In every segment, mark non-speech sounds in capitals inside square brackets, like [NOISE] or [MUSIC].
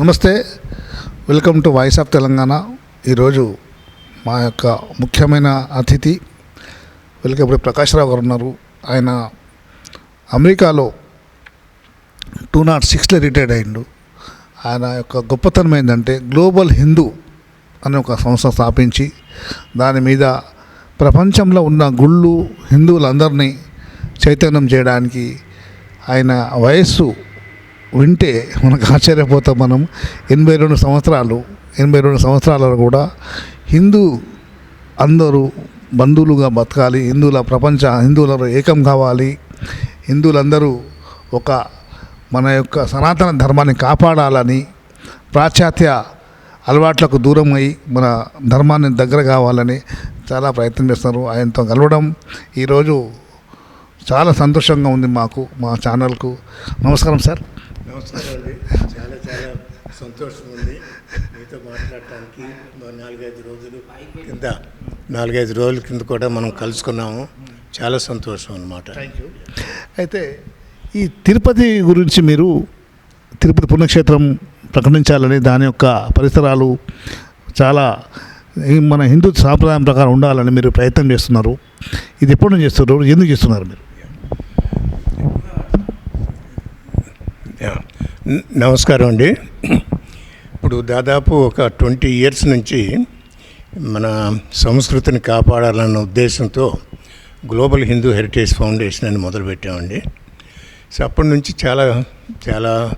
నమస్తే. Welcome to voice of Telangana ఈరోజు మా యొక్క ముఖ్యమైన అతిథి వెల్కప్పుడు ప్రకాశ్రావు గారు ఉన్నారు. ఆయన అమెరికాలో టూ నాట్ సిక్స్లో రిటైర్డ్ అయిండు ఆయన యొక్క గొప్పతనం ఏంటంటే గ్లోబల్ హిందూ అనే ఒక సంస్థ స్థాపించి దాని మీద ప్రపంచంలో ఉన్న గుళ్ళు హిందువులందరినీ చైతన్యం చేయడానికి ఆయన వయస్సు వింటే మనకు ఆశ్చర్యపోతాం మనం. ఎనభై రెండు సంవత్సరాలు ఎనభై రెండు సంవత్సరాలలో కూడా హిందూ అందరూ బంధువులుగా బతకాలి హిందువుల ప్రపంచ హిందువులలో ఏకం కావాలి. హిందువులందరూ ఒక మన యొక్క సనాతన ధర్మాన్ని కాపాడాలని పాశ్చాత్య అలవాట్లకు దూరం అయి మన ధర్మాన్ని దగ్గర కావాలని చాలా ప్రయత్నం చేస్తున్నారు. ఆయనతో కలవడం ఈరోజు చాలా సంతోషంగా ఉంది మాకు మా ఛానల్కు. నమస్కారం సార్. నమస్కారం. అండి చాలా చాలా సంతోషం ఉంది మీతో మాట్లాడటానికి. మా నాలుగైదు రోజులు కింద నాలుగైదు రోజుల కింద కూడా మనం కలుసుకున్నాము. చాలా సంతోషం అన్నమాట. అయితే ఈ తిరుపతి గురించి మీరు తిరుపతి పుణ్యక్షేత్రం ప్రకటించాలని దాని యొక్క పరిసరాలు చాలా మన హిందూ సాంప్రదాయం ప్రకారం ఉండాలని మీరు ప్రయత్నం చేస్తున్నారు. ఇది ఎప్పుడు నుంచి చేస్తున్నారు? ఎందుకు చేస్తున్నారు మీరు యా. న- నమస్కారం అండి. ఇప్పుడు దాదాపు ఒక ట్వంటీ ఇయర్స్ నుంచి మన సంస్కృతిని కాపాడాలన్న ఉద్దేశంతో గ్లోబల్ హిందూ హెరిటేజ్ ఫౌండేషన్ అని మొదలుపెట్టామండి. సో అప్పటి నుంచి చాలా చాలా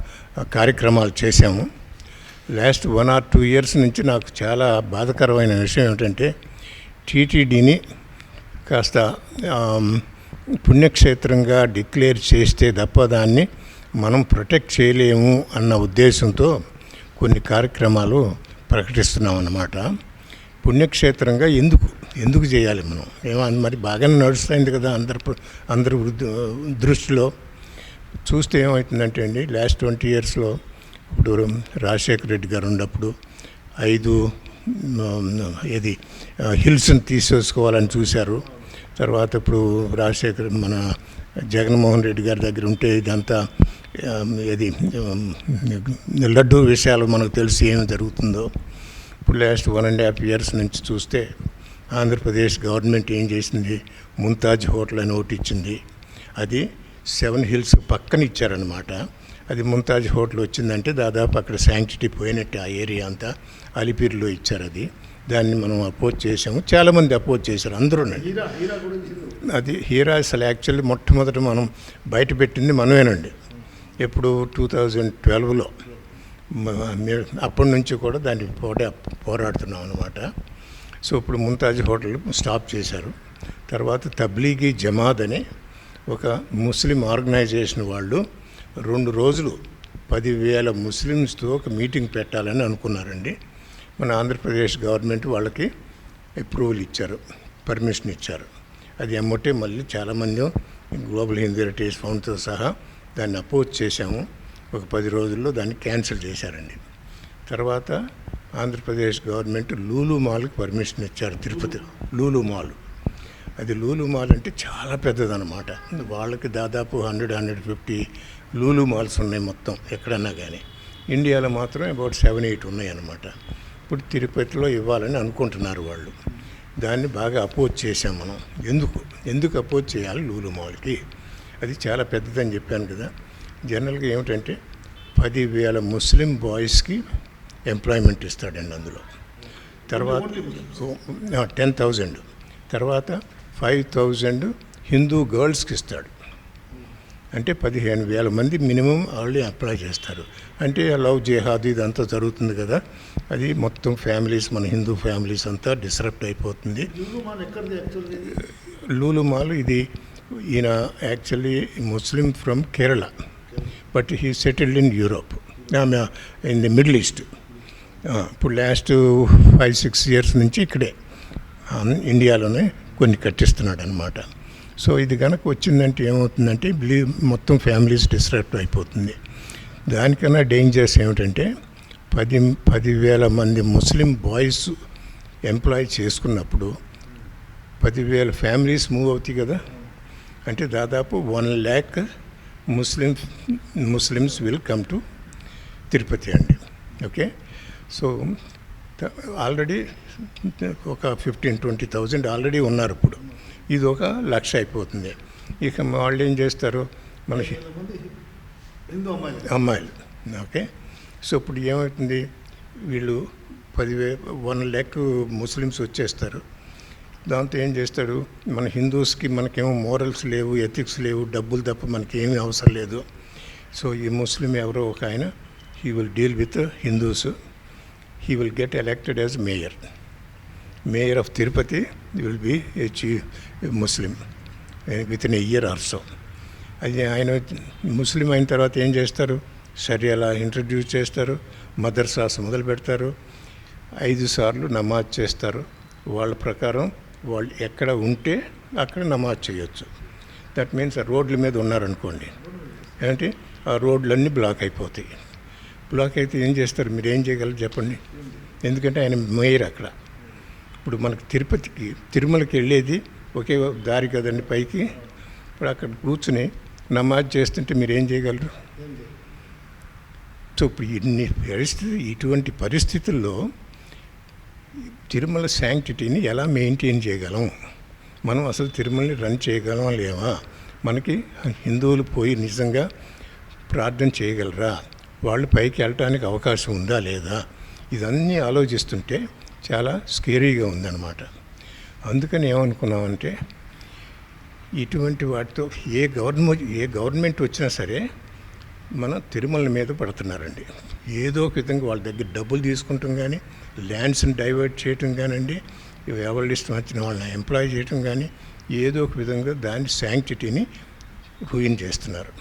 కార్యక్రమాలు చేశాము. Last one or two years నుంచి నాకు చాలా బాధకరమైన విషయం ఏమిటంటే టీటీడీని కాస్త పుణ్యక్షేత్రంగా డిక్లేర్ చేస్తే తప్ప దాన్ని మనం ప్రొటెక్ట్ చేయలేము అన్న ఉద్దేశంతో కొన్ని కార్యక్రమాలు ప్రకటిస్తున్నాం అన్నమాట పుణ్యక్షేత్రంగా ఎందుకు? ఎందుకు చేయాలి మనం? ఏమో మరి బాగానే నడుస్తుంది కదా అందరి ప్ర- అందరి దృష్టిలో. చూస్తే ఏమవుతుందంటే అండి లాస్ట్ ట్వంటీ ఇయర్స్లో ఇప్పుడు రాజశేఖర రెడ్డి గారు ఉన్నప్పుడు ఐదు ఇది హిల్స్ని తీసేసుకోవాలని చూశారు. తర్వాత ఇప్పుడు రాజశేఖర్ మన జగన్మోహన్ రెడ్డి గారి దగ్గర ఉంటే ఇదంతా ఉమ్, లడ్డు విషయాలు మనకు తెలిసి ఏమి జరుగుతుందో ఇప్పుడు last one and half years నుంచి చూస్తే ఆంధ్రప్రదేశ్ గవర్నమెంట్ ఏం చేసింది? ముంతాజ్ హోటల్ అని ఒకటి ఇచ్చింది. అది సెవెన్ హిల్స్ పక్కన ఇచ్చారనమాట అది ముంతాజ్ హోటల్ వచ్చిందంటే దాదాపు అక్కడ శాంక్టిటీ పోయినట్టు ఆ ఏరియా అంతా. అలిపిరిలో ఇచ్చారు అది. దాన్ని మనం అపోజ్ చేసాము చాలామంది అపోజ్ చేశారు. అందరూ అది హీరా అసలు యాక్చువల్లీ మొట్టమొదట మనం బయట పెట్టింది మనమేనండి. ఎప్పుడు టూ థౌజండ్ ట్వెల్వ్లో అప్పటి నుంచి కూడా దాన్ని పోటా పోరాడుతున్నాం అనమాట సో ఇప్పుడు ముంతాజ్ హోటల్ స్టాప్ చేశారు. తర్వాత తబ్లీగీ జమాద్ అని ఒక ముస్లిం ఆర్గనైజేషన్ వాళ్ళు రెండు రోజులు పదివేల ముస్లిమ్స్తో ఒక మీటింగ్ పెట్టాలని అనుకున్నారండి. మన ఆంధ్రప్రదేశ్ గవర్నమెంట్ వాళ్ళకి అప్రూవల్ ఇచ్చారు పర్మిషన్ ఇచ్చారు. అది ఎమ్మటే మళ్ళీ చాలామంది గ్లోబల్ హిందూ హెరిటేజ్ ఫౌండ్తో సహా దాన్ని అపోజ్ చేశాము. ఒక పది రోజుల్లో దాన్ని క్యాన్సిల్ చేశారండి. తర్వాత ఆంధ్రప్రదేశ్ గవర్నమెంట్ లూలు మాల్కి పర్మిషన్ ఇచ్చారు తిరుపతి లూలు మాల్. అది లూలు మాల్ అంటే చాలా పెద్దదన్నమాట. వాళ్ళకి దాదాపు hundred hundred fifty Lulu malls ఉన్నాయి మొత్తం ఎక్కడన్నా కానీ ఇండియాలో మాత్రం అబౌట్ సెవెన్ ఎయిట్ ఉన్నాయి అన్నమాట ఇప్పుడు తిరుపతిలో ఇవ్వాలని అనుకుంటున్నారు వాళ్ళు. దాన్ని బాగా అపోజ్ చేసాం మనం. ఎందుకు? ఎందుకు అపోజ్ చేయాలి లూలు మాల్కి? అది చాలా పెద్దదని చెప్పాను కదా. జనరల్గా ఏమిటంటే పదివేల ముస్లిం బాయ్స్కి ఎంప్లాయ్మెంట్ ఇస్తాడండి అందులో. తర్వాత టెన్ థౌజండ్. తర్వాత ఫైవ్ థౌజండ్ హిందూ గర్ల్స్కి ఇస్తాడు. అంటే పదిహేను వేల మంది మినిమం ఆల్రెడీ అప్లై చేస్తారు. అంటే లవ్ జిహాద్ ఇదంతా జరుగుతుంది కదా. అది మొత్తం ఫ్యామిలీస్ మన హిందూ ఫ్యామిలీస్ అంతా డిస్టర్బ్ అయిపోతుంది. లూలు మాల్ ఇది ఈయన actually Muslim from Kerala but he settled in Europe in the Middle East ఇప్పుడు లాస్ట్ ఫైవ్ సిక్స్ ఇయర్స్ నుంచి ఇక్కడే um, ఇండియాలోనే కొన్ని కట్టిస్తున్నాడు అనమాట సో ఇది కనుక వచ్చిందంటే ఏమవుతుందంటే బ్లీ మొత్తం ఫ్యామిలీస్ డిస్టర్బ్ అయిపోతుంది. దానికన్నా డేంజర్స్ ఏమిటంటే పది పదివేల మంది ముస్లిం బాయ్స్ ఎంప్లాయ్ చేసుకున్నప్పుడు పదివేల ఫ్యామిలీస్ మూవ్ అవుతాయి కదా? అంటే దాదాపు one lakh Muslim Muslims will come to Tirupati అండి. ఓకే సో ఆల్రెడీ ఒక ఫిఫ్టీన్ ట్వంటీ థౌజండ్ ఆల్రెడీ ఉన్నారు ఇప్పుడు. ఇది ఒక లక్ష అయిపోతుంది. ఇక వాళ్ళు ఏం చేస్తారు? మన అమ్మాయిలు. అమ్మాయిలు ఓకే సో ఇప్పుడు ఏమవుతుంది? వీళ్ళు పదివే వన్ ల్యాక్ ముస్లిమ్స్ వచ్చేస్తారు. దాంతో ఏం చేస్తాడు? మన హిందూస్కి మనకేమో మోరల్స్ లేవు ఎథిక్స్ లేవు డబ్బులు తప్ప మనకేమీ అవసరం లేదు. సో ఈ ముస్లిం ఎవరో ఒక ఆయన he will deal with Hindus he will get elected as mayor mayor of Tirupati will be a chief Muslim with in year also అది ఆయన ముస్లిం అయిన తర్వాత ఏం చేస్తారు? షరియాలా ఇంట్రడ్యూస్ చేస్తారు మదర్సాస్ మొదలు పెడతారు ఐదు సార్లు నమాజ్ చేస్తారు. వాళ్ళ ప్రకారం వాళ్ళు ఎక్కడ ఉంటే అక్కడ నమాజ్ చేయొచ్చు. దట్ మీన్స్ రోడ్ల మీద ఉన్నారనుకోండి. ఏంటి? ఆ రోడ్లన్నీ బ్లాక్ అయిపోతాయి. బ్లాక్ అయితే ఏం చేస్తారు? మీరు ఏం చేయగలరు చెప్పండి? ఎందుకంటే ఆయన మేయర్ అక్కడ. ఇప్పుడు మనకు తిరుపతికి తిరుమలకి వెళ్ళేది ఒకే దారి కదండి పైకి. ఇప్పుడు అక్కడ కూర్చుని నమాజ్ చేస్తుంటే మీరు ఏం చేయగలరు? సో ఇప్పుడు ఇన్ని పరిస్థితి ఇటువంటి పరిస్థితుల్లో తిరుమల శాంక్టిటీని ఎలా మెయింటైన్ చేయగలం? మనం అసలు తిరుమలని రన్ చేయగలమా లేవా? మనకి హిందువులు పోయి నిజంగా ప్రార్థన చేయగలరా? వాళ్ళు పైకి వెళ్ళటానికి అవకాశం ఉందా లేదా? ఇదన్నీ ఆలోచిస్తుంటే చాలా స్కేరీగా ఉందన్నమాట. అందుకని ఏమనుకున్నామంటే ఇటువంటి వాటితో ఏ గవర్నమెంట్ ఏ గవర్నమెంట్ వచ్చినా సరే మన తిరుమల మీద పడుతున్నారండి. ఏదో ఒక విధంగా వాళ్ళ దగ్గర డబ్బులు తీసుకుంటాం కానీ ల్యాండ్స్ని డైవర్ట్ చేయటం కానివ్వండి ఎవరి ఇష్టం వచ్చిన వాళ్ళని ఎంప్లాయ్ చేయటం కానీ ఏదో ఒక విధంగా దాని శాంక్టిటీని రూయిన్ చేస్తున్నారు.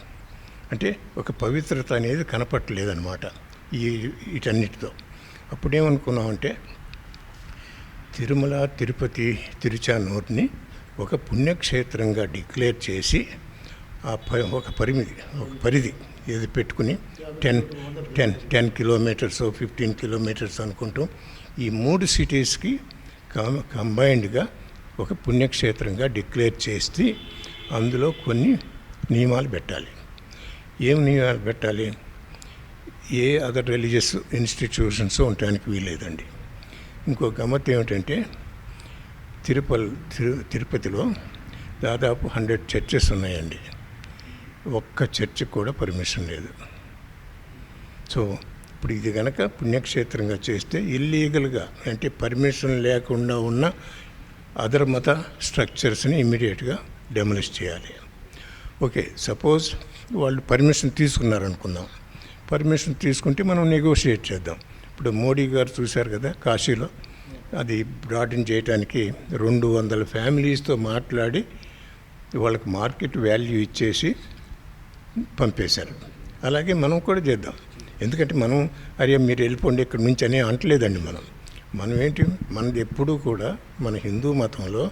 అంటే ఒక పవిత్రత అనేది కనపట్టలేదన్నమాట ఈ వీటన్నిటితో. అప్పుడేమనుకున్నామంటే తిరుమల తిరుపతి తిరుచానూరుని ఒక పుణ్యక్షేత్రంగా డిక్లేర్ చేసి ఆ ప ఒక పరిమితి ఒక పరిధి ఏది పెట్టుకుని ten ten ten kilometres fifteen kilometres అనుకుంటూ ఈ మూడు సిటీస్కి కం కంబైన్డ్గా ఒక పుణ్యక్షేత్రంగా డిక్లేర్ చేసి అందులో కొన్ని నియమాలు పెట్టాలి. ఏం నియమాలు పెట్టాలి? ఏ అదర్ రిలీజియస్ ఇన్స్టిట్యూషన్స్ ఉండటానికి వీలేదండి ఇంకో గమ్మత్ ఏమిటంటే తిరుపతి తిరు తిరుపతిలో దాదాపు హండ్రెడ్ చర్చెస్ ఉన్నాయండి. ఒక్క చర్చికి కూడా పర్మిషన్ లేదు. సో ఇప్పుడు ఇది కనుక పుణ్యక్షేత్రంగా చేస్తే ఇల్లీగల్గా అంటే పర్మిషన్ లేకుండా ఉన్న అదర్ మత స్ట్రక్చర్స్ని ఇమీడియట్గా డెమలిష్ చేయాలి. ఓకే సపోజ్ వాళ్ళు పర్మిషన్ తీసుకున్నారనుకుందాం. పర్మిషన్ తీసుకుంటే మనం నెగోషియేట్ చేద్దాం. ఇప్పుడు మోడీ గారు చూశారు కదా కాశీలో? అది బ్రాడ్న్ చేయడానికి రెండు వందల ఫ్యామిలీస్తో మాట్లాడి వాళ్ళకి మార్కెట్ వాల్యూ ఇచ్చేసి పంపేశారు. అలాగే మనం కూడా చేద్దాం. ఎందుకంటే మనం అరే మీరు వెళ్ళిపోండి ఇక్కడి నుంచి అని అంటలేదండి మనం. మనం ఏంటి మనది ఎప్పుడూ కూడా మన హిందూ మతంలో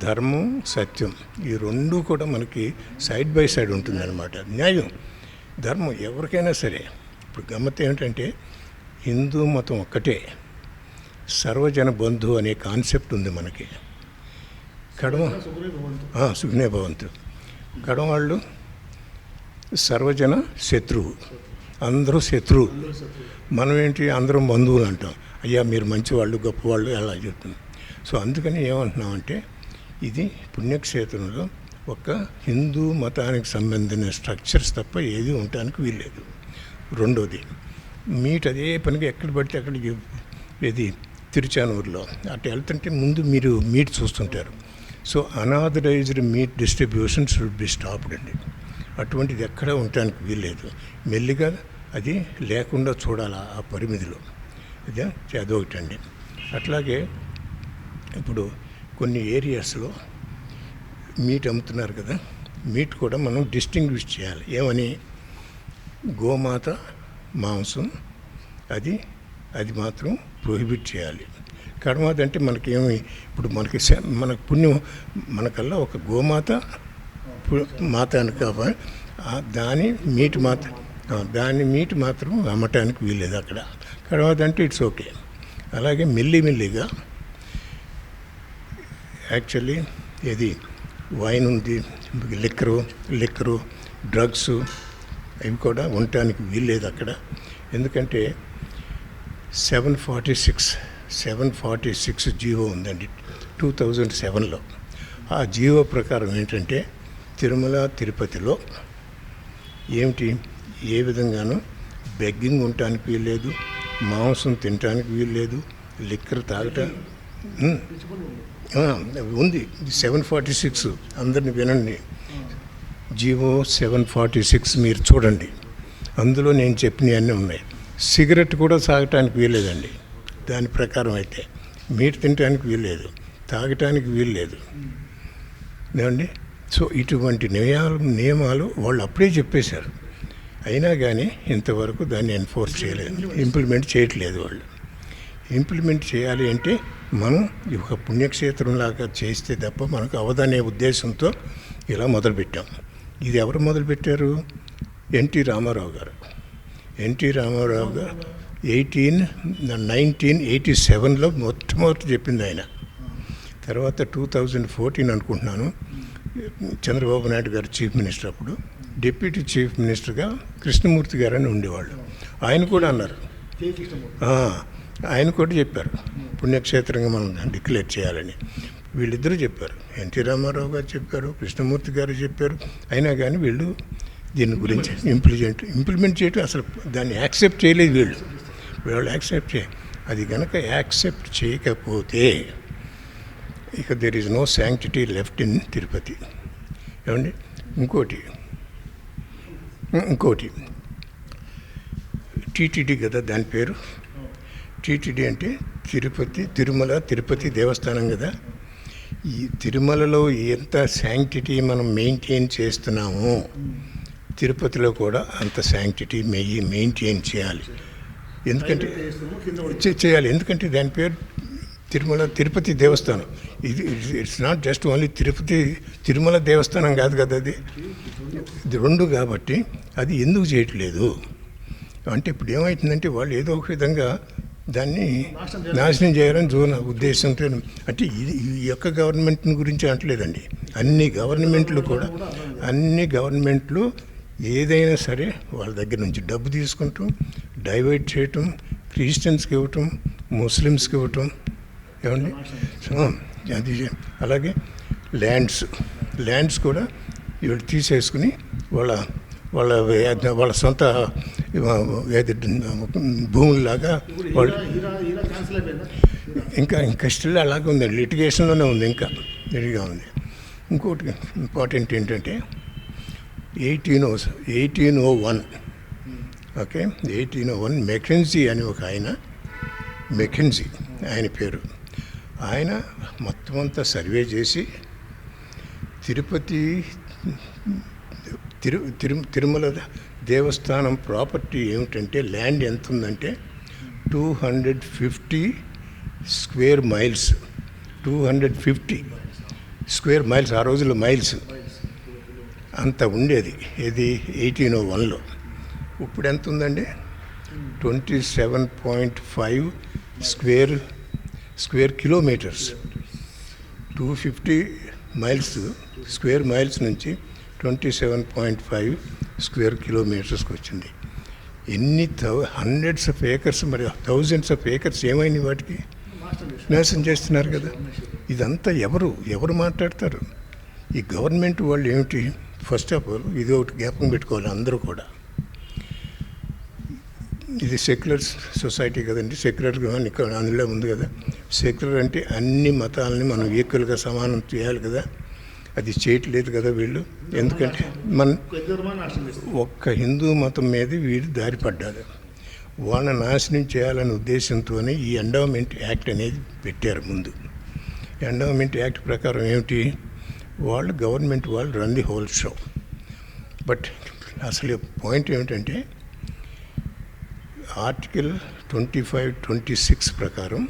ధర్మం సత్యం ఈ రెండు కూడా మనకి సైడ్ బై సైడ్ ఉంటుందన్నమాట. న్యాయం. ధర్మం ఎవరికైనా సరే. ఇప్పుడు గమ్మత్ ఏమిటంటే హిందూ మతం ఒక్కటే. సర్వజన బంధు అనే కాన్సెప్ట్ ఉంది మనకి. కడమ సుఖనే భవంతు. కడవాళ్ళు సర్వజన శత్రువు. అందరూ శత్రువు. మనం ఏంటి అందరం బంధువులు అంటాం. అయ్యా మీరు మంచివాళ్ళు గొప్పవాళ్ళు అలా చెప్తున్నాం. సో అందుకని ఏమంటున్నామంటే ఇది పుణ్యక్షేత్రంలో ఒక హిందూ మతానికి సంబంధించిన స్ట్రక్చర్స్ తప్ప ఏది ఉండటానికి వీల్లేదు. రెండోది మీట్ అదే పనిగా ఎక్కడ పడితే అక్కడికి ఇది తిరుచానూరులో. అటు వెళ్తుంటే ముందు మీరు మీట్ చూస్తుంటారు. So unauthorised meat distribution should be stopped అండి. అటువంటిది ఎక్కడ ఉండటానికి వీల్లేదు. మెల్లిగా అది లేకుండా చూడాలి ఆ పరిమితిలో. అదే అదొకటండి. అట్లాగే ఇప్పుడు కొన్ని ఏరియాస్లో మీట్ అమ్ముతున్నారు కదా మీట్ కూడా మనం డిస్టింగ్విష్ చేయాలి. ఏమని? గోమాత మాంసం అది అది మాత్రం ప్రొహిబిట్ చేయాలి. కడమాత అంటే మనకేమి ఇప్పుడు మనకి మనకు పుణ్యం మనకల్లా ఒక గోమాత పు- మాత కాబట్టి దాని మీట్ మాత్రం దాని మీట్ మాత్రం అమ్మటానికి వీల్లేదు అక్కడ. తర్వాత అంటే ఇట్స్ ఓకే. అలాగే మెల్లి మెల్లిగా యాక్చువల్లీ ఇది వైన్ ఉంది లిక్కరు లిక్కరు డ్రగ్స్ ఇవి కూడా ఉండటానికి వీల్లేదు అక్కడ. ఎందుకంటే seven forty six seven forty six GO ఉందండి టూ థౌజండ్ సెవెన్లో. ఆ జీవో ప్రకారం ఏంటంటే తిరుమల తిరుపతిలో ఏమిటి? ఏ విధంగానూ బెగ్గింగ్ ఉండటానికి వీల్లేదు మాంసం తినటానికి వీల్లేదు లిక్కర్ తాగటం ఉంది. సెవెన్ ఫార్టీ సిక్స్ అందరిని వినండి. జీవో సెవెన్ ఫార్టీ సిక్స్ మీరు చూడండి. అందులో నేను చెప్పినవన్నీ ఉన్నాయి. సిగరెట్ కూడా తాగటానికి వీల్లేదండి. దాని ప్రకారం అయితే మీరు తినటానికి వీల్లేదు తాగటానికి వీల్లేదు. ఏమండి? సో ఇటువంటి నియమాలు నియమాలు వాళ్ళు అప్పుడే చెప్పేశారు. అయినా కానీ ఇంతవరకు దాన్ని ఎన్ఫోర్స్ చేయలేదు. ఇంప్లిమెంట్ చేయట్లేదు వాళ్ళు. ఇంప్లిమెంట్ చేయాలి అంటే మనం ఒక పుణ్యక్షేత్రం లాగా చేస్తే తప్ప మనకు అవదనే ఉద్దేశంతో ఇలా మొదలుపెట్టాం. ఇది ఎవరు మొదలుపెట్టారు? ఎన్టీ రామారావు గారు. ఎన్టీ రామారావు గారు ఎయిటీన్ నైన్టీన్ ఎయిటీ సెవెన్లో మొట్టమొదటి చెప్పింది ఆయన. తర్వాత టూ థౌజండ్ ఫోర్టీన్ అనుకుంటున్నాను. చంద్రబాబు నాయుడు గారు చీఫ్ మినిస్టర్ అప్పుడు డిప్యూటీ చీఫ్ మినిస్టర్గా కృష్ణమూర్తి గారు అని ఉండేవాళ్ళు. ఆయన కూడా అన్నారు. ఆయన కూడా చెప్పారు. పుణ్యక్షేత్రంగా మనం డిక్లేర్ చేయాలని. వీళ్ళిద్దరూ చెప్పారు. ఎన్టీ రామారావు గారు చెప్పారు కృష్ణమూర్తి గారు చెప్పారు. అయినా కానీ వీళ్ళు దీని గురించి ఇంప్లిమెంట్ ఇంప్లిమెంట్ చేయటం అసలు దాన్ని యాక్సెప్ట్ చేయలేదు వీళ్ళు. వీళ్ళు యాక్సెప్ట్ చేయ అది కనుక యాక్సెప్ట్ చేయకపోతే ఇక there is no sanctity left in Tirupati ఏమండి? ఇంకోటి. ఇంకోటి. టీటీడీ కదా దాని పేరు? టీటీడీ అంటే తిరుపతి తిరుమల తిరుపతి దేవస్థానం కదా? ఈ తిరుమలలో ఎంత శాంక్టిటీ మనం మెయింటైన్ చేస్తున్నామో తిరుపతిలో కూడా అంత శాంక్టిటీ మెయి మెయింటైన్ చేయాలి. ఎందుకంటే చేయాలి. ఎందుకంటే దాని పేరు తిరుమల తిరుపతి దేవస్థానం. ఇది it's not just only Tirupati Tirumala Devasthanam కాదు కదా అది? ఇది రెండు కాబట్టి అది ఎందుకు చేయట్లేదు? అంటే ఇప్పుడు ఏమవుతుందంటే వాళ్ళు ఏదో ఒక విధంగా దాన్ని నాశనం చేయాలని జోన్ ఉద్దేశంతో అంటే ఇది ఈ యొక్క గవర్నమెంట్ గురించి అంటలేదండి అన్ని గవర్నమెంట్లు కూడా అన్ని గవర్నమెంట్లు ఏదైనా సరే వాళ్ళ దగ్గర నుంచి డబ్బు తీసుకుంటాం డైవర్ట్ చేయటం క్రిస్టియన్స్కి ఇవ్వటం ముస్లిమ్స్కి ఇవ్వటం ఏమండి? సో, అది అలాగే ల్యాండ్స్ ల్యాండ్స్ కూడా వీళ్ళు తీసేసుకుని వాళ్ళ వాళ్ళ వాళ్ళ సొంత ఏది భూముల్లాగా వాళ్ళు ఇంకా ఇంకా స్టిల్ అలాగే ఉంది. లిటిగేషన్లోనే ఉంది ఇంకా. ఇదిగా ఉంది. ఇంకోటి ఇంపార్టెంట్ ఏంటంటే eighteen O eighteen O one. Okay? Eighteen O one Mackenzie అని ఒక ఆయన మెకెన్జీ ఆయన పేరు. ఆయన మొత్తం అంతా సర్వే చేసి తిరుపతి తిరు తిరు తిరుమల దేవస్థానం ప్రాపర్టీ ఏమిటంటే ల్యాండ్ ఎంత ఉందంటే two hundred fifty square miles. Two hundred fifty square miles ఆ రోజుల్లో మైల్స్. అంత ఉండేది ఇది ఎయిటీన్ ఓ వన్లో. ఇప్పుడు ఎంత ఉందండి twenty seven point five square square kilometres. Two fifty miles square miles నుంచి twenty seven point five square కిలోమీటర్స్కి వచ్చింది. ఎన్ని థౌ హండ్రెడ్స్ ఆఫ్ ఏకర్స్ మరి థౌజండ్స్ ఆఫ్ ఏకర్స్ ఏమైంది వాటికి? నాశనం చేస్తున్నారు కదా. ఇదంతా ఎవరు ఎవరు మాట్లాడతారు? ఈ గవర్నమెంట్ వాళ్ళు ఏమిటి? ఫస్ట్ ఆఫ్ ఆల్ ఇది ఒకటి జ్ఞాపకం పెట్టుకోవాలి అందరూ కూడా. ఇది సెక్యులర్ సొసైటీ కదండి. సెక్యులర్ అందులో ఉంది కదా. సెక్యులర్ అంటే అన్ని మతాలని మనం ఈక్వల్గా సమానం చేయాలి కదా. అది చేయట్లేదు కదా వీళ్ళు. ఎందుకంటే మన ఒక్క హిందూ మతం మీద వీడు దారి పడ్డారు. వాళ్ళని నాశనం చేయాలనే ఉద్దేశంతోనే ఈ ఎండవమెంట్ యాక్ట్ అనేది పెట్టారు ముందు. ఎండవమెంట్ యాక్ట్ ప్రకారం ఏమిటి? వాళ్ళు గవర్నమెంట్ వాళ్ళు run the whole show but అసలు పాయింట్ ఏమిటంటే article twenty five twenty six ప్రకారం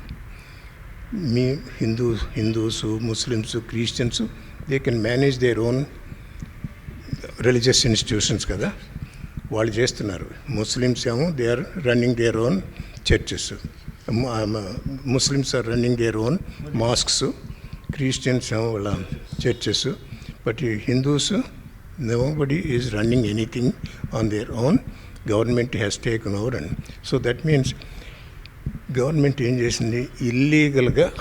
మీ Hindu Hindus Muslims Christians they can manage their own religious institutions కదా. వాళ్ళు చేస్తున్నారు. ముస్లిమ్స్ ఏమో they are running their own churches Muslims are running their own mosques Christians ఏమో వాళ్ళ churches but Hindus nobody is running anything on their own government has taken over and so that means government ఏం చేసింది? ఇల్లీగల్గా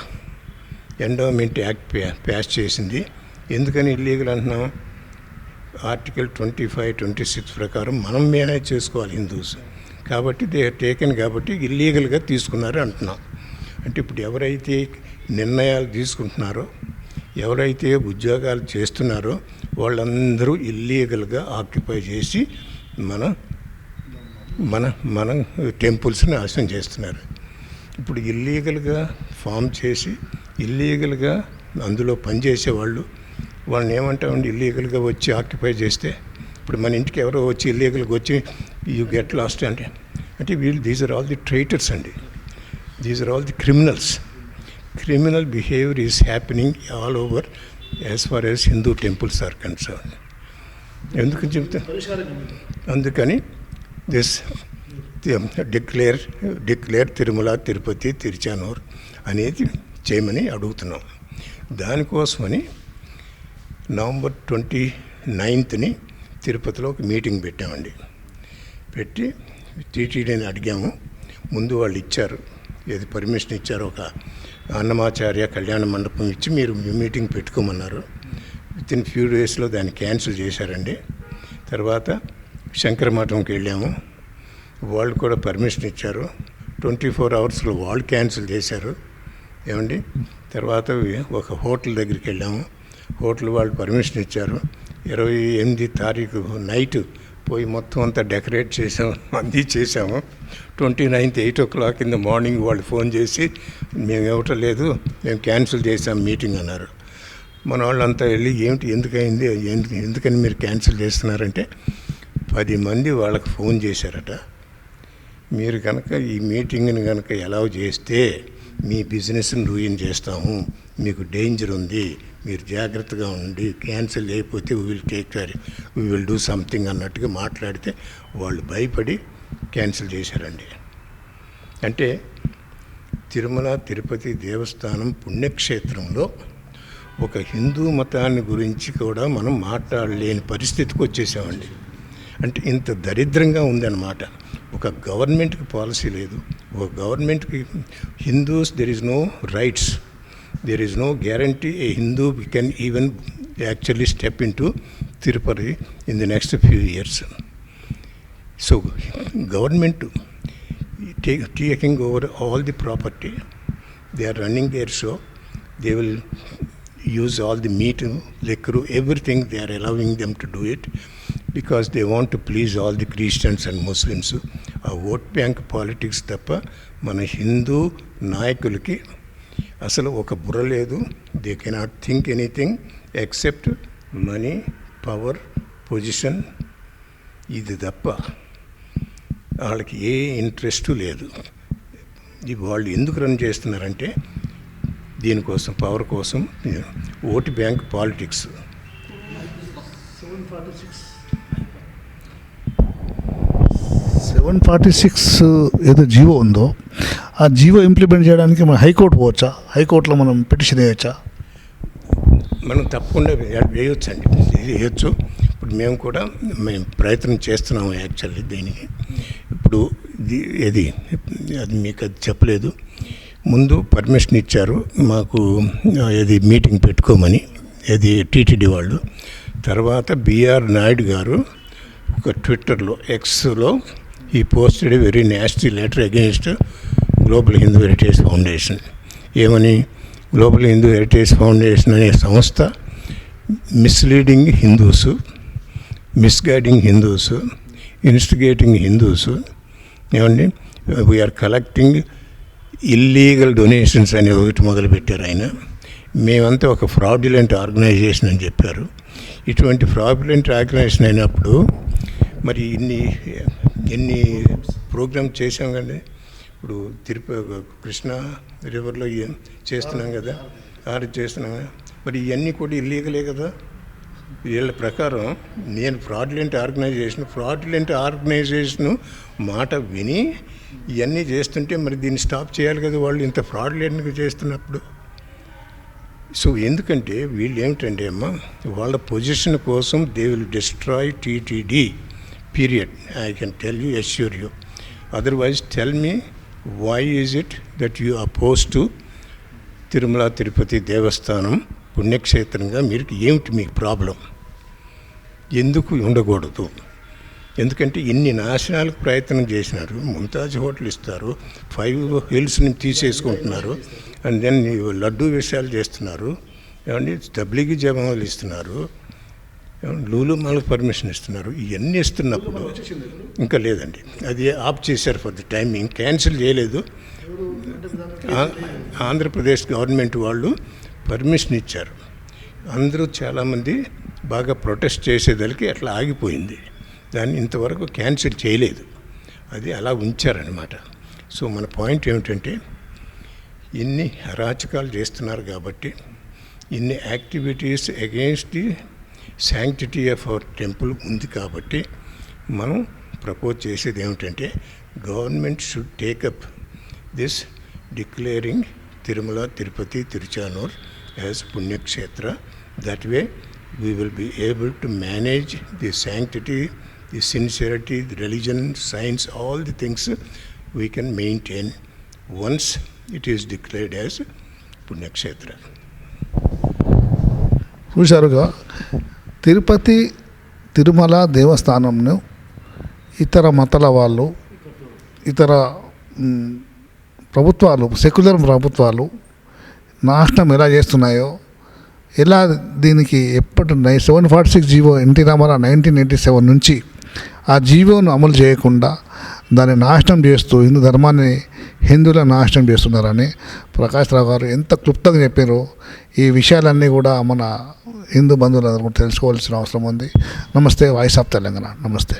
endowment act ప్యా pass చేసింది. ఎందుకని illegal అంటున్నాం? Article twenty five twenty six ప్రకారం మనం మేనేజ్ చేసుకోవాలి హిందూస్ కాబట్టి దే టేకెన్ కాబట్టి ఇల్లీగల్గా తీసుకున్నారు అంటున్నాం. అంటే ఇప్పుడు ఎవరైతే నిర్ణయాలు తీసుకుంటున్నారో ఎవరైతే ఉద్యోగాలు చేస్తున్నారో వాళ్ళందరూ ఇల్లీగల్గా ఆక్యుపై చేసి మన మన మన టెంపుల్స్ని నాశనం చేస్తున్నారు. ఇప్పుడు ఇల్లీగల్గా ఫామ్ చేసి ఇల్లీగల్గా అందులో పనిచేసే వాళ్ళు వాళ్ళని ఏమంటామండి ఇల్లీగల్గా వచ్చి ఆక్యుపై చేస్తే? ఇప్పుడు మన ఇంటికి ఎవరో వచ్చి ఇల్లీగల్గా వచ్చి యూ గెట్ లాస్ట్ అంటే అంటే వీళ్ళు these are all the traitors అండి. These are all the criminals criminal behaviour is happening all over as far as Hindu temples are concern ఎందుకని చెప్తా? అందుకని this declare declare Tirumala Tirupati Tiruchanur అనేది చేయమని అడుగుతున్నాం. దానికోసమని నవంబర్ ట్వంటీ నైన్త్ని తిరుపతిలో ఒక మీటింగ్ పెట్టామండి. పెట్టి టీటీడీని అడిగాము. ముందు వాళ్ళు ఇచ్చారు. ఏది పర్మిషన్ ఇచ్చారు ఒక అన్నమాచార్య కళ్యాణ మండపం ఇచ్చి మీరు మీటింగ్ పెట్టుకోమన్నారు. విత్ ఇన్ ఫ్యూ డేస్లో దాన్ని క్యాన్సిల్ చేశారండి. తర్వాత శంకర మఠంకి వెళ్ళాము. వాళ్ళు కూడా పర్మిషన్ ఇచ్చారు. ట్వంటీ ఫోర్ అవర్స్లో వాళ్ళు క్యాన్సిల్ చేశారు. ఏమండి? తర్వాత ఒక హోటల్ దగ్గరికి వెళ్ళాము. హోటల్ వాళ్ళు పర్మిషన్ ఇచ్చారు. ఇరవై ఎనిమిది తారీఖు నైట్ పోయి మొత్తం అంతా డెకరేట్ చేసాము. [LAUGHS] అన్నీ చేసాము. Twenty ninth eight o'clock in the morning వాళ్ళు ఫోన్ చేసి మేము ఇవ్వటం లేదు మేము క్యాన్సిల్ చేసాం మీటింగ్ అన్నారు. మన వాళ్ళంతా వెళ్ళి ఏమిటి ఎందుకైంది ఎందుకు ఎందుకని మీరు క్యాన్సిల్ చేస్తున్నారంటే పది మంది వాళ్ళకి ఫోన్ చేశారట. మీరు కనుక ఈ మీటింగ్ని కనుక ఎలావ్ చేస్తే మీ బిజినెస్ని రూయిన్ చేస్తాము. మీకు డేంజర్ ఉంది. మీరు జాగ్రత్తగా ఉండి క్యాన్సిల్ అయిపోతే we will take care we will do something అన్నట్టుగా మాట్లాడితే వాళ్ళు భయపడి క్యాన్సిల్ చేశారండి. అంటే తిరుమల తిరుపతి దేవస్థానం పుణ్యక్షేత్రంలో ఒక హిందూ మతాన్ని గురించి కూడా మనం మాట్లాడలేని పరిస్థితికి వచ్చేసామండి. అంటే ఇంత దరిద్రంగా ఉందన్నమాట. ఒక గవర్నమెంట్కి పాలసీ లేదు ఒక గవర్నమెంట్కి Hindus there is no rights there is no guarantee a Hindu can even actually step in to Tirupati in the next few years so government take, taking over all the property. They are running their show. They will use all the meat, liquor, everything. They are allowing them to do it because they want to please all the Christians and Muslims. ఆ vote bank politics తప్ప మన హిందూ నాయకులకి అసలు ఒక బుర్ర లేదు. They cannot think anything except money power position ఇది తప్ప వాళ్ళకి ఏ ఇంట్రెస్ట్ లేదు. ఇది వాళ్ళు ఎందుకు రన్ చేస్తున్నారంటే దీనికోసం పవర్ కోసం vote bank politics. Seven forty six seven forty six ఏదో జీవో ఉందో ఆ జీవో ఇంప్లిమెంట్ చేయడానికి మనం హైకోర్టు పోవచ్చా? హైకోర్టులో మనం పిటిషన్ వేయచ్చా? మనం తప్పకుండా వే- వేయొచ్చండి ఇది వేయొచ్చు. ఇప్పుడు మేము కూడా మేము ప్రయత్నం చేస్తున్నాము యాక్చువల్లీ దీనికి. ఇప్పుడు ఇది ఇది అది మీకు అది చెప్పలేదు. ముందు పర్మిషన్ ఇచ్చారు. మాకు ఇది మీటింగ్ పెట్టుకోమని ఇది టీటీడీ వాళ్ళు. తర్వాత బిఆర్ నాయుడు గారు ఒక ట్విట్టర్లో ఎక్స్లో ఈ posted very nasty letter against global Hindu heritage foundation ఏమని? గ్లోబల్ హిందూ హెరిటేజ్ ఫౌండేషన్ అనే సంస్థ misleading Hindus misguiding Hindus instigating Hindus ఏమండి? We are collecting illegal donations అనే ఒకటి మొదలుపెట్టారు ఆయన. మేమంతా ఒక ఫ్రాడ్యులెంట్ ఆర్గనైజేషన్ అని చెప్పారు. ఇటువంటి ఫ్రాడ్యులెంట్ ఆర్గనైజేషన్ అయినప్పుడు మరి ఇన్ని ఎన్ని ప్రోగ్రామ్ చేసాం కానీ ఇప్పుడు తిరుపతి కృష్ణా రివర్లో చేస్తున్నాం కదా ఆరు చేస్తున్నాం కదా మరి ఇవన్నీ కూడా ఇల్లీగలే కదా? వీళ్ళ ప్రకారం నేను ఫ్రాడ్లెంట్ ఆర్గనైజేషన్ ఫ్రాడ్లెంట్ ఆర్గనైజేషన్ మాట విని ఇవన్నీ చేస్తుంటే మరి దీన్ని స్టాప్ చేయాలి కదా వాళ్ళు ఇంత ఫ్రాడ్లెంట్గా చేస్తున్నప్పుడు? సో ఎందుకంటే వీళ్ళు ఏమిటంటే అమ్మా వాళ్ళ పొజిషన్ కోసం they will destroy TTD. Period I can tell you assure you otherwise tell me why is it that you oppose to Tirumala Tirupati Devasthanam పుణ్యక్షేత్రంగా మీరు ఏమిటి మీకు ప్రాబ్లం ఎందుకు ఉండకూడదు ఎందుకంటే ఇన్ని నాశనాలకు ప్రయత్నం చేసినారు ముంతాజ్ హోటల్ ఇస్తారు ఫైవ్ హిల్స్ని తీసేసుకుంటున్నారు అండ్ దెన్ లడ్డూ విషయాలు చేస్తున్నారు ఏమండి తబ్లిగి జమాలు ఇస్తున్నారు లూలు మాలకు పర్మిషన్ ఇస్తున్నారు. ఇవన్నీ ఇస్తున్నప్పుడు ఇంకా లేదండి. అది ఆఫ్ చేశారు ఫర్ ది టైమింగ్ క్యాన్సిల్ చేయలేదు. ఆంధ్రప్రదేశ్ గవర్నమెంట్ వాళ్ళు పర్మిషన్ ఇచ్చారు. అందరూ చాలామంది బాగా ప్రొటెస్ట్ చేసేదానికి అట్లా ఆగిపోయింది. దాన్ని ఇంతవరకు క్యాన్సిల్ చేయలేదు. అది అలా ఉంచారనమాట సో మన పాయింట్ ఏమిటంటే ఇన్ని అరాచకాలు చేస్తున్నారు కాబట్టి ఇన్ని activities against the sanctity of our temple ఉంది కాబట్టి మనం ప్రపోజ్ చేసేది ఏమిటంటే government should take up this declaring Tirumala Tirupati Tiruchanur as పుణ్యక్షేత్ర that way we will be able to manage the sanctity the sincerity the religion science all the things we can maintain once it is declared as పుణ్యక్షేత్ర చూశారుగా? తిరుపతి తిరుమల దేవస్థానంను ఇతర మతాల వాళ్ళు ఇతర ప్రభుత్వాలు secular ప్రభుత్వాలు నాశనం ఎలా చేస్తున్నాయో ఎలా దీనికి ఎప్పటి seven forty six GO NT Ramarao nineteen eighty seven నుంచి ఆ జీవోను అమలు చేయకుండా దాన్ని నాశనం చేస్తూ హిందూ ధర్మాన్ని హిందువుల నాశనం చేస్తున్నారని ప్రకాష్ రావు గారు ఎంత క్లుప్తంగా చెప్పారో ఈ విషయాలన్నీ కూడా మన హిందూ బంధువులందరూ కూడా తెలుసుకోవాల్సిన అవసరం ఉంది. నమస్తే వాయిస్ ఆఫ్ తెలంగాణ. నమస్తే.